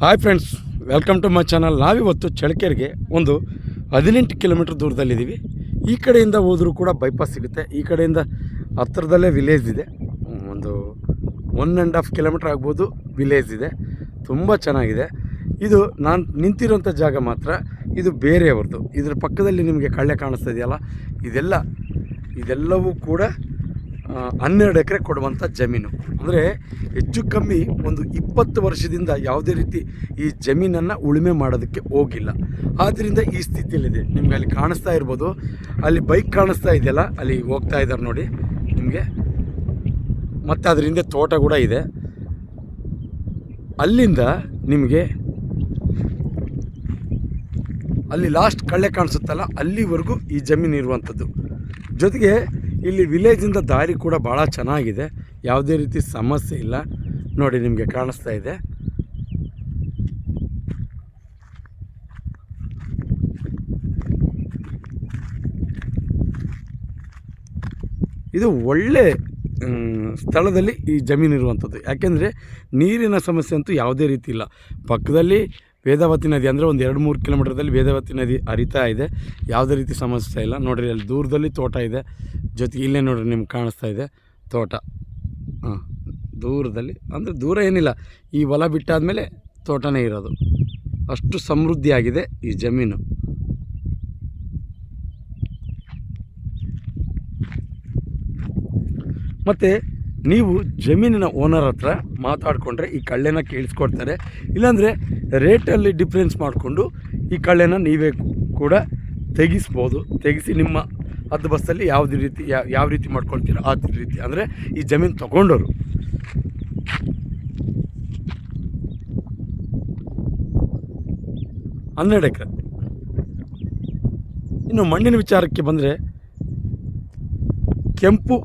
Hi friends welcome to my channel ನಾವಿವತ್ತು ಚಳಕೆರೆಗೆ ಒಂದು ಹದಿನೆಂಟು ಕಿಲೋಮೀಟ್ರ್ ದೂರದಲ್ಲಿದ್ದೀವಿ. ಈ ಕಡೆಯಿಂದ ಹೋದರೂ ಕೂಡ ಬೈಪಾಸ್ ಸಿಗುತ್ತೆ. ಈ ಕಡೆಯಿಂದ ಹತ್ತಿರದಲ್ಲೇ ವಿಲೇಜ್ ಇದೆ. ಒಂದು ಒನ್ ಆ್ಯಂಡ್ ಹಾಫ್ ಕಿಲೋಮೀಟ್ರ್ ಆಗ್ಬೋದು ವಿಲೇಜ್ ಇದೆ. ತುಂಬ ಚೆನ್ನಾಗಿದೆ. ಇದು ನಾನು ನಿಂತಿರೋಂಥ ಜಾಗ ಮಾತ್ರ. ಇದು ಬೇರೆಯವ್ರದ್ದು. ಇದರ ಪಕ್ಕದಲ್ಲಿ ನಿಮಗೆ ಕಳ್ಳೆ ಕಾಣಿಸ್ತಾ ಇದೆಯಲ್ಲ? ಇದೆಲ್ಲ, ಇದೆಲ್ಲವೂ ಕೂಡ ಹನ್ನೆರಡು ಎಕರೆ ಕೊಡುವಂಥ ಜಮೀನು. ಅಂದರೆ ಹೆಚ್ಚು ಕಮ್ಮಿ ಒಂದು ಇಪ್ಪತ್ತು ವರ್ಷದಿಂದ ಯಾವುದೇ ರೀತಿ ಈ ಜಮೀನನ್ನು ಉಳುಮೆ ಮಾಡೋದಕ್ಕೆ ಹೋಗಿಲ್ಲ. ಆದ್ದರಿಂದ ಈ ಸ್ಥಿತಿಯಲ್ಲಿದೆ. ನಿಮಗೆ ಅಲ್ಲಿ ಕಾಣಿಸ್ತಾ ಇರ್ಬೋದು. ಅಲ್ಲಿ ಬೈಕ್ ಕಾಣಿಸ್ತಾ ಇದೆಯಲ್ಲ, ಅಲ್ಲಿ ಹೋಗ್ತಾ ಇದ್ದಾರೆ ನೋಡಿ. ನಿಮಗೆ ಮತ್ತು ಅದರಿಂದ ತೋಟ ಕೂಡ ಇದೆ. ಅಲ್ಲಿಂದ ನಿಮಗೆ ಅಲ್ಲಿ ಲಾಸ್ಟ್ ಕಳ್ಳೆ ಕಾಣಿಸುತ್ತಲ್ಲ, ಅಲ್ಲಿವರೆಗೂ ಈ ಜಮೀನು ಇರುವಂಥದ್ದು ಜೊತೆಗೆ ಇಲ್ಲಿ ವಿಲೇಜಿಂದ ದಾರಿ ಕೂಡ ಭಾಳ ಚೆನ್ನಾಗಿದೆ. ಯಾವುದೇ ರೀತಿ ಸಮಸ್ಯೆ ಇಲ್ಲ. ನೋಡಿ ನಿಮಗೆ ಕಾಣಿಸ್ತಾ ಇದೆ. ಇದು ಒಳ್ಳೆ ಸ್ಥಳದಲ್ಲಿ ಈ ಜಮೀನು ಇರುವಂಥದ್ದು. ಯಾಕೆಂದರೆ ನೀರಿನ ಸಮಸ್ಯೆ ಅಂತೂ ಯಾವುದೇ ರೀತಿ ಇಲ್ಲ. ಪಕ್ಕದಲ್ಲಿ ವೇದಾವತಿ ನದಿ ಅಂದರೆ ಒಂದು ಎರಡು ಮೂರು ಕಿಲೋಮೀಟರ್ದಲ್ಲಿ ವೇದಾವತಿ ನದಿ ಹರಿತಾ ಇದೆ. ಯಾವುದೇ ರೀತಿ ಸಮಸ್ಯೆ ಇಲ್ಲ. ನೋಡಿರಿ, ಅಲ್ಲಿ ದೂರದಲ್ಲಿ ತೋಟ ಇದೆ. ಜೊತೆಗೆ ಇಲ್ಲೇ ನೋಡಿರಿ ನಿಮ್ಗೆ ಕಾಣಿಸ್ತಾ ಇದೆ ತೋಟ. ಹಾಂ, ದೂರದಲ್ಲಿ. ಅಂದರೆ ದೂರ ಏನಿಲ್ಲ. ಈ ಹೊಲ ಬಿಟ್ಟಾದಮೇಲೆ ತೋಟನೇ ಇರೋದು. ಅಷ್ಟು ಸಮೃದ್ಧಿಯಾಗಿದೆ ಈ ಜಮೀನು. ಮತ್ತು ನೀವು ಜಮೀನಿನ ಓನರ್ ಹತ್ರ ಮಾತಾಡಿಕೊಂಡ್ರೆ ಈ ಕಳ್ಳೆನ ಕೇಳಿಸ್ಕೊಡ್ತಾರೆ. ಇಲ್ಲಾಂದರೆ ರೇಟಲ್ಲಿ ಡಿಫ್ರೆನ್ಸ್ ಮಾಡಿಕೊಂಡು ಈ ಕಳ್ಳೆನ ನೀವೇ ಕೂಡ ತೆಗಿಸ್ಬೋದು. ತೆಗೆಸಿ ನಿಮ್ಮ ಹದ್ದು ಬಸ್ಸಲ್ಲಿ ಯಾವುದೇ ರೀತಿ ಯಾವ ಯಾವ ರೀತಿ ಮಾಡ್ಕೊಳ್ತೀರ ಆ ರೀತಿ ಅಂದರೆ ಈ ಜಮೀನು ತಗೊಂಡವರು ಹನ್ನೆರಡು ಎಕರೆ. ಇನ್ನು ಮಣ್ಣಿನ ವಿಚಾರಕ್ಕೆ ಬಂದರೆ ಕೆಂಪು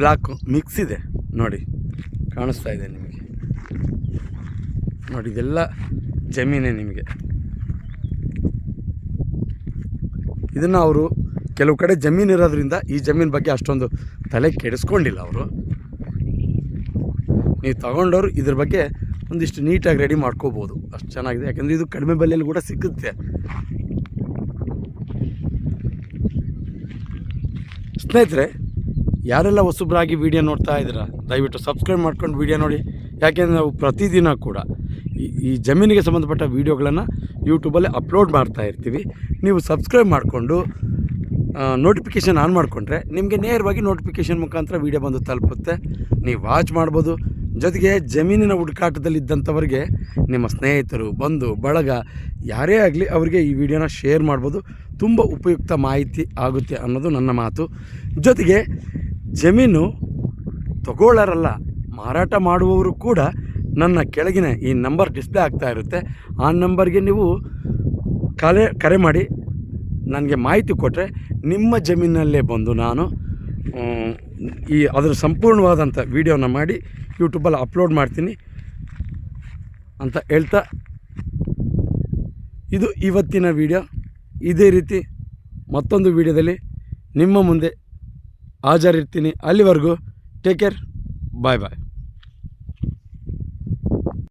ಬ್ಲ್ಯಾಕ್ ಮಿಕ್ಸ್ ಇದೆ. ನೋಡಿ, ಕಾಣಿಸ್ತಾ ಇದೆ ನಿಮಗೆ. ನೋಡಿ, ಇದೆಲ್ಲ ಜಮೀನೇ ನಿಮಗೆ. ಇದನ್ನು ಅವರು ಕೆಲವು ಕಡೆ ಜಮೀನು ಇರೋದ್ರಿಂದ ಈ ಜಮೀನು ಬಗ್ಗೆ ಅಷ್ಟೊಂದು ತಲೆ ಕೆಡಿಸ್ಕೊಂಡಿಲ್ಲ ಅವರು. ನೀವು ತಗೊಂಡವರು ಇದ್ರ ಬಗ್ಗೆ ಒಂದಿಷ್ಟು ನೀಟಾಗಿ ರೆಡಿ ಮಾಡ್ಕೋಬೋದು. ಅಷ್ಟು ಚೆನ್ನಾಗಿದೆ. ಯಾಕಂದರೆ ಇದು ಕಡಿಮೆ ಬೆಲೆಯಲ್ಲಿ ಕೂಡ ಸಿಗುತ್ತೆ. ಸ್ನೇಹಿತರೆ ಯಾರೆಲ್ಲ ಹೊಸಬ್ರಾಗಿ ವೀಡಿಯೋ ನೋಡ್ತಾ ಇದ್ದೀರಾ, ದಯವಿಟ್ಟು ಸಬ್ಸ್ಕ್ರೈಬ್ ಮಾಡ್ಕೊಂಡು ವೀಡಿಯೋ ನೋಡಿ. ಯಾಕೆಂದರೆ ನಾವು ಪ್ರತಿದಿನ ಕೂಡ ಈ ಜಮೀನಿಗೆ ಸಂಬಂಧಪಟ್ಟ ವೀಡಿಯೋಗಳನ್ನು ಯೂಟ್ಯೂಬಲ್ಲಿ ಅಪ್ಲೋಡ್ ಮಾಡ್ತಾ ಇರ್ತೀವಿ. ನೀವು ಸಬ್ಸ್ಕ್ರೈಬ್ ಮಾಡಿಕೊಂಡು ನೋಟಿಫಿಕೇಷನ್ ಆನ್ ಮಾಡಿಕೊಂಡ್ರೆ ನಿಮಗೆ ನೇರವಾಗಿ ನೋಟಿಫಿಕೇಷನ್ ಮುಖಾಂತರ ವೀಡಿಯೋ ಬಂದು ತಲುಪುತ್ತೆ. ನೀವು ವಾಚ್ ಮಾಡ್ಬೋದು. ಜೊತೆಗೆ ಜಮೀನಿನ ಹುಡುಕಾಟದಲ್ಲಿದ್ದಂಥವ್ರಿಗೆ ನಿಮ್ಮ ಸ್ನೇಹಿತರು, ಬಂಧು, ಬಳಗ, ಯಾರೇ ಆಗಲಿ ಅವರಿಗೆ ಈ ವಿಡಿಯೋನ ಶೇರ್ ಮಾಡ್ಬೋದು. ತುಂಬ ಉಪಯುಕ್ತ ಮಾಹಿತಿ ಆಗುತ್ತೆ ಅನ್ನೋದು ನನ್ನ ಮಾತು. ಜೊತೆಗೆ ಜಮೀನು ತಗೊಳ್ಳೋರಲ್ಲ, ಮಾರಾಟ ಮಾಡುವವರು ಕೂಡ ನನ್ನ ಕೆಳಗಿನ ಈ ನಂಬರ್ ಡಿಸ್ಪ್ಲೇ ಆಗ್ತಾ ಇರುತ್ತೆ. ಆ ನಂಬರ್ಗೆ ನೀವು ಕಲೆ, ಕರೆ ಮಾಡಿ, ನನಗೆ ಮಾಹಿತಿ ಕೊಟ್ಟರೆ ನಿಮ್ಮ ಜಮೀನಲ್ಲೇ ಬಂದು ನಾನು ಈ ಅದರ ಸಂಪೂರ್ಣವಾದಂಥ ವೀಡಿಯೋನ ಮಾಡಿ ಯೂಟ್ಯೂಬಲ್ಲಿ ಅಪ್ಲೋಡ್ ಮಾಡ್ತೀನಿ ಅಂತ ಹೇಳ್ತಾ ಇದು ಇವತ್ತಿನ ವಿಡಿಯೋ. ಇದೇ ರೀತಿ ಮತ್ತೊಂದು ವಿಡಿಯೋದಲ್ಲಿ ನಿಮ್ಮ ಮುಂದೆ ಹಾಜರಿರ್ತೀನಿ. ಅಲ್ಲಿವರೆಗೂ ಟೇಕ್ ಕೇರ್ ಬಾಯ್ ಬಾಯ್